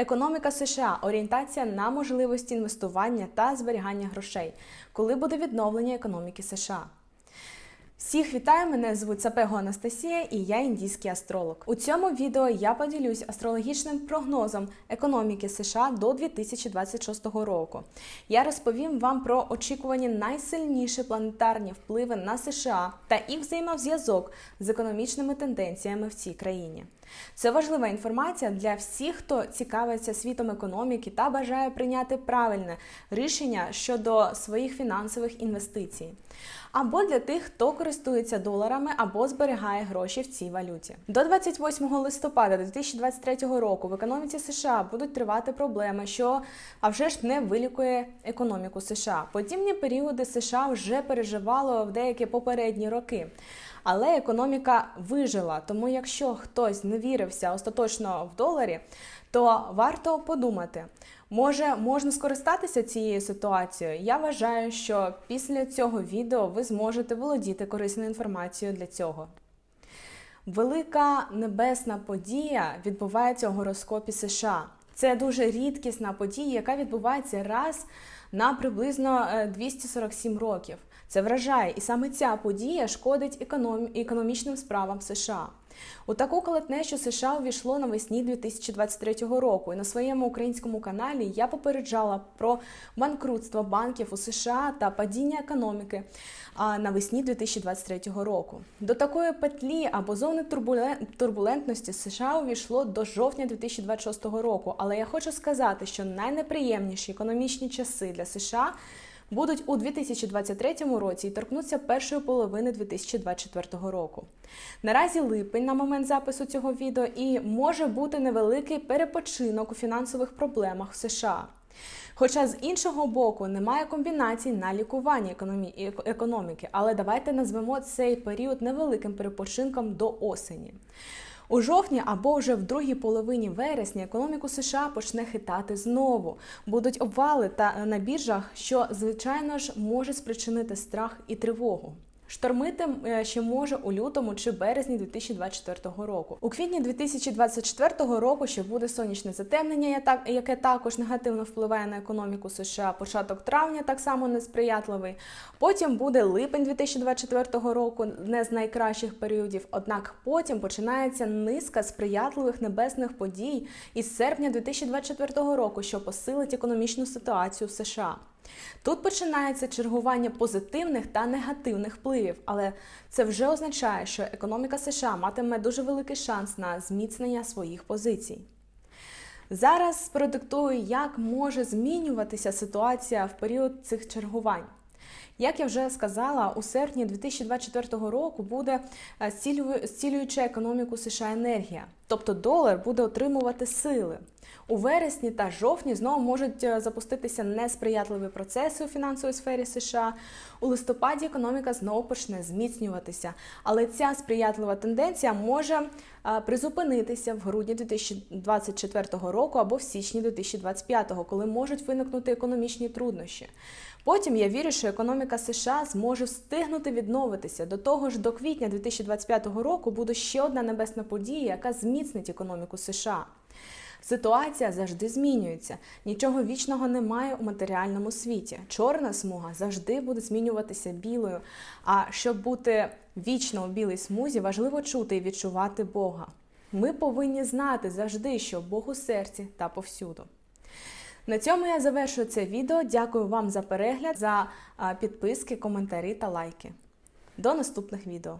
Економіка США орієнтація на можливості інвестування та зберігання грошей, коли буде відновлення економіки США. Всіх вітаю! Мене звуть Сапего Анастасія і я індійський астролог. У цьому відео я поділюсь астрологічним прогнозом економіки США до 2026 року. Я розповім вам про очікувані найсильніші планетарні впливи на США та їх взаємозв'язок з економічними тенденціями в цій країні. Це важлива інформація для всіх, хто цікавиться світом економіки та бажає прийняти правильне рішення щодо своїх фінансових інвестицій. Або для тих, хто користується доларами або зберігає гроші в цій валюті. До 28 листопада 2023 року в економіці США будуть тривати проблеми, що а вже ж не вилікує економіку США. Подібні періоди США вже переживало в деякі попередні роки. Але економіка вижила. Тому, якщо хтось не вірився остаточно в доларі, то варто подумати. Може, можна скористатися цією ситуацією. Я вважаю, що після цього відео ви зможете володіти корисною інформацією для цього. Велика небесна подія відбувається у гороскопі США. Це дуже рідкісна подія, яка відбувається раз на приблизно 247 років. Це вражає, і саме ця подія шкодить економ... економічним справам США. У таку колотнечу США увійшло навесні 2023 року. І на своєму українському каналі я попереджала про банкрутство банків у США та падіння економіки навесні 2023 року. До такої петлі або зони турбулентності США увійшло до жовтня 2026 року. Але я хочу сказати, що найнеприємніші економічні часи для США будуть у 2023 році і торкнуться першої половини 2024 року. Наразі липень на момент запису цього відео і може бути невеликий перепочинок у фінансових проблемах в США. Хоча з іншого боку немає комбінацій на лікування економіки, але давайте назвемо цей період невеликим перепочинком до осені. У жовтні або вже в другій половині вересня економіку США почне хитати знову. Будуть обвали та на біржах, що звичайно ж може спричинити страх і тривогу. Штормити е, ще може у лютому чи березні 2024 року. У квітні 2024 року ще буде сонячне затемнення, яке також негативно впливає на економіку США. Початок травня так само несприятливий. Потім буде липень 2024 року, не з найкращих періодів. Однак потім починається низка сприятливих небесних подій із серпня 2024 року, що посилить економічну ситуацію в США. Тут починається чергування позитивних та негативних впливів, але це вже означає, що економіка США матиме дуже великий шанс на зміцнення своїх позицій. Зараз продиктую, як може змінюватися ситуація в період цих чергувань. Як я вже сказала, у серпні 2024 року буде зцілююча економіку США енергія, тобто долар буде отримувати сили. У вересні та жовтні знову можуть е, запуститися несприятливі процеси у фінансовій сфері США. У листопаді економіка знову почне зміцнюватися, але ця сприятлива тенденція може е, призупинитися в грудні 2024 року або в січні 2025, коли можуть виникнути економічні труднощі. Потім я вірю, що економіка США зможе встигнути відновитися. До того ж, до квітня 2025 року буде ще одна небесна подія, яка зміцнить економіку США. Ситуація завжди змінюється. Нічого вічного немає у матеріальному світі. Чорна смуга завжди буде змінюватися білою. А щоб бути вічно у білій смузі, важливо чути і відчувати Бога. Ми повинні знати завжди, що Бог у серці та повсюду. На цьому я завершую це відео. Дякую вам за перегляд, за підписки, коментарі та лайки. До наступних відео.